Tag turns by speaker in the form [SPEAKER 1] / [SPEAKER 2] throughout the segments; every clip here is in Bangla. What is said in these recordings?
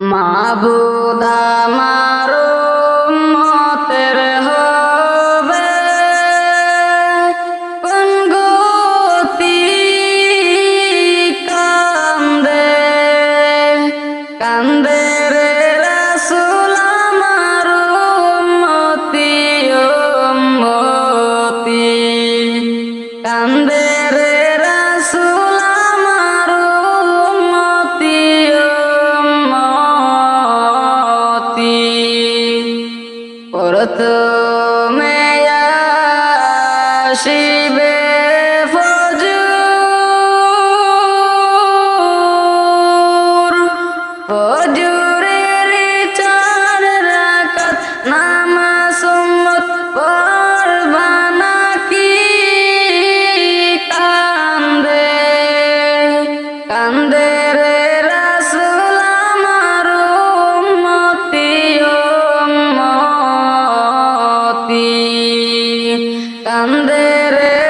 [SPEAKER 1] mabu ফজরের চার রাকাত নামাজ উম্মত পড়বা নাকি? কান্দে কান্দে রে রাসূল আমার উম্মতি উম্মতি। কান্দে রে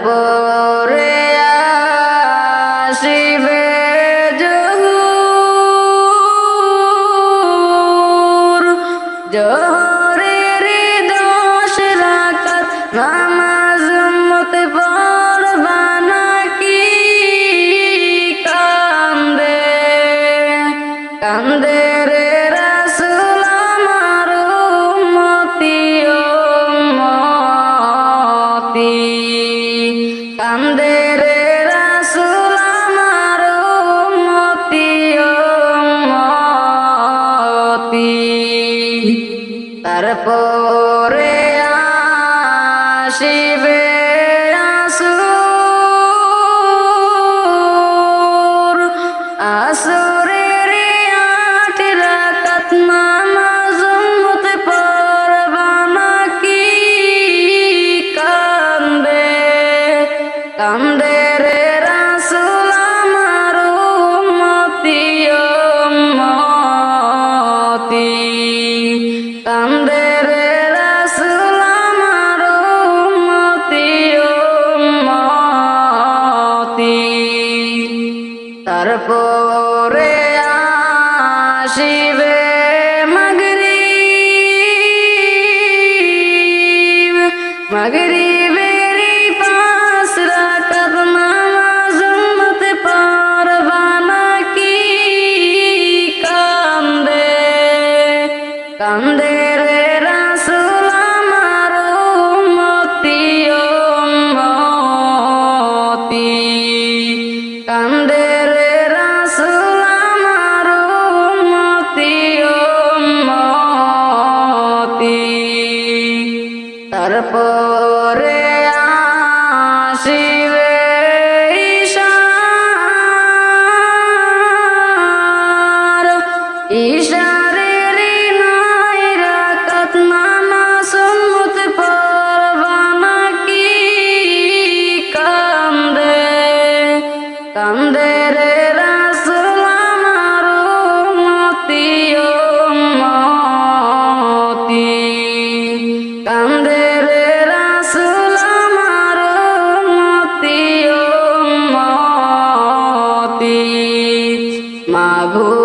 [SPEAKER 1] পর তারপর see it. ইশারের নয় রাকাত নামা সুন্নত পড়বা কি কান্দে কান্দে রে রাসূল আমার উম্মতি উম্মতি। কান্দে রে রাসূল আমার উম্মতি। মাগো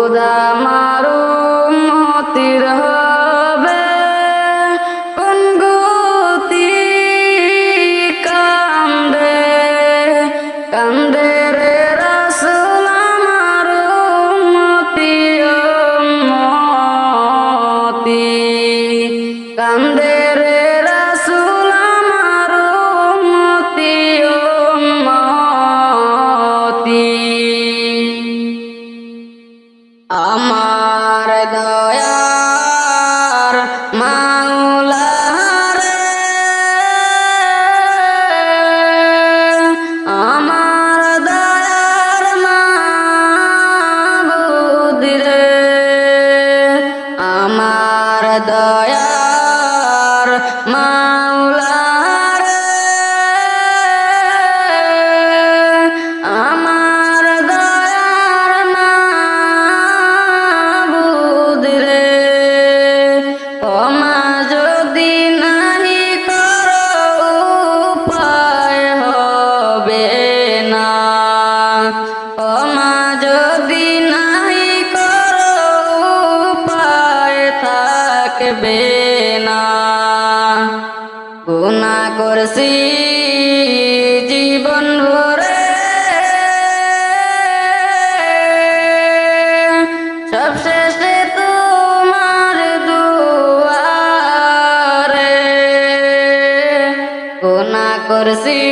[SPEAKER 1] খুঁজি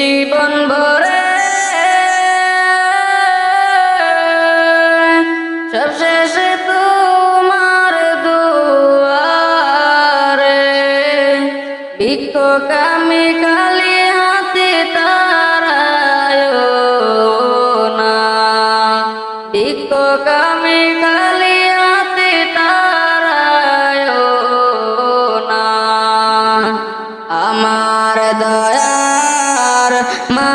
[SPEAKER 1] জীবন ভরে সবশেষে তোমার দুয়ারে ভিক্ষক আমি কাল দয়ার মা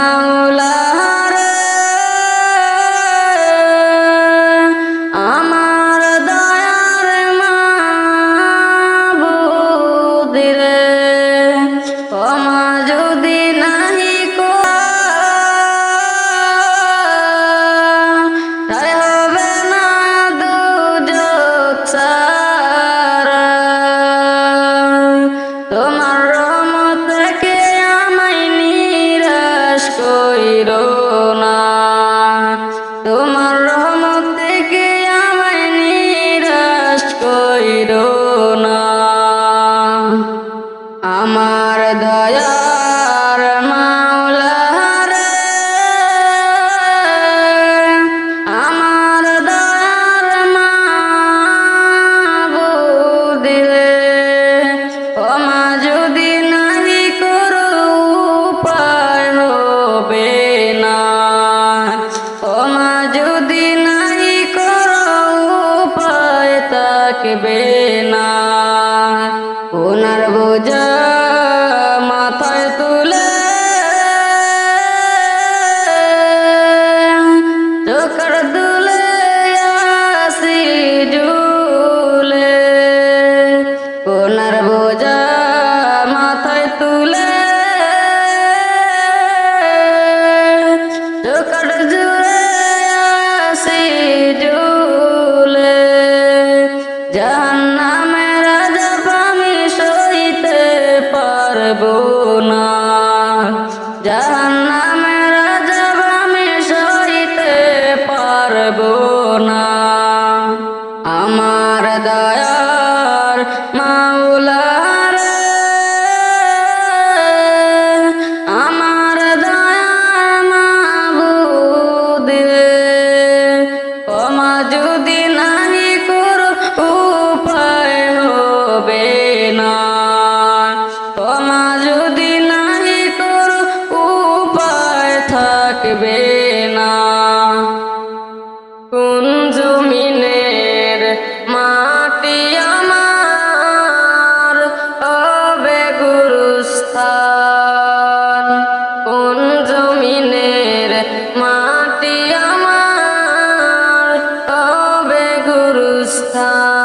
[SPEAKER 1] que ver দয়া কথা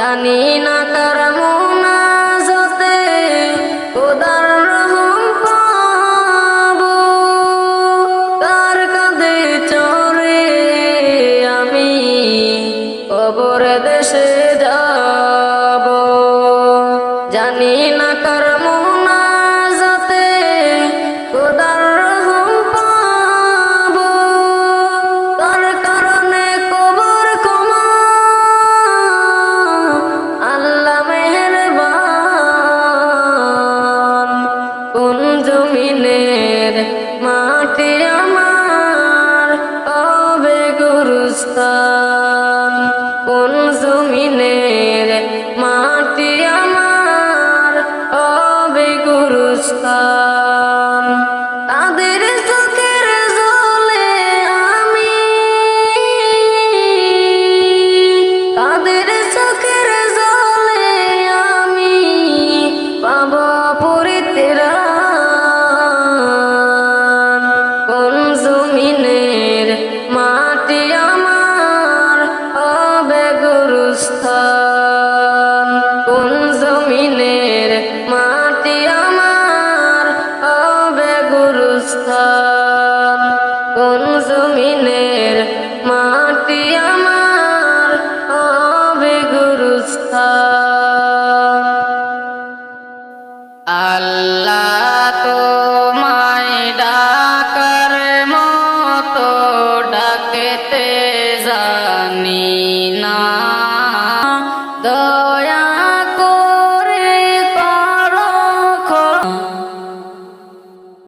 [SPEAKER 1] জানি না তারা মিলে অবস্থা। আল্লাহ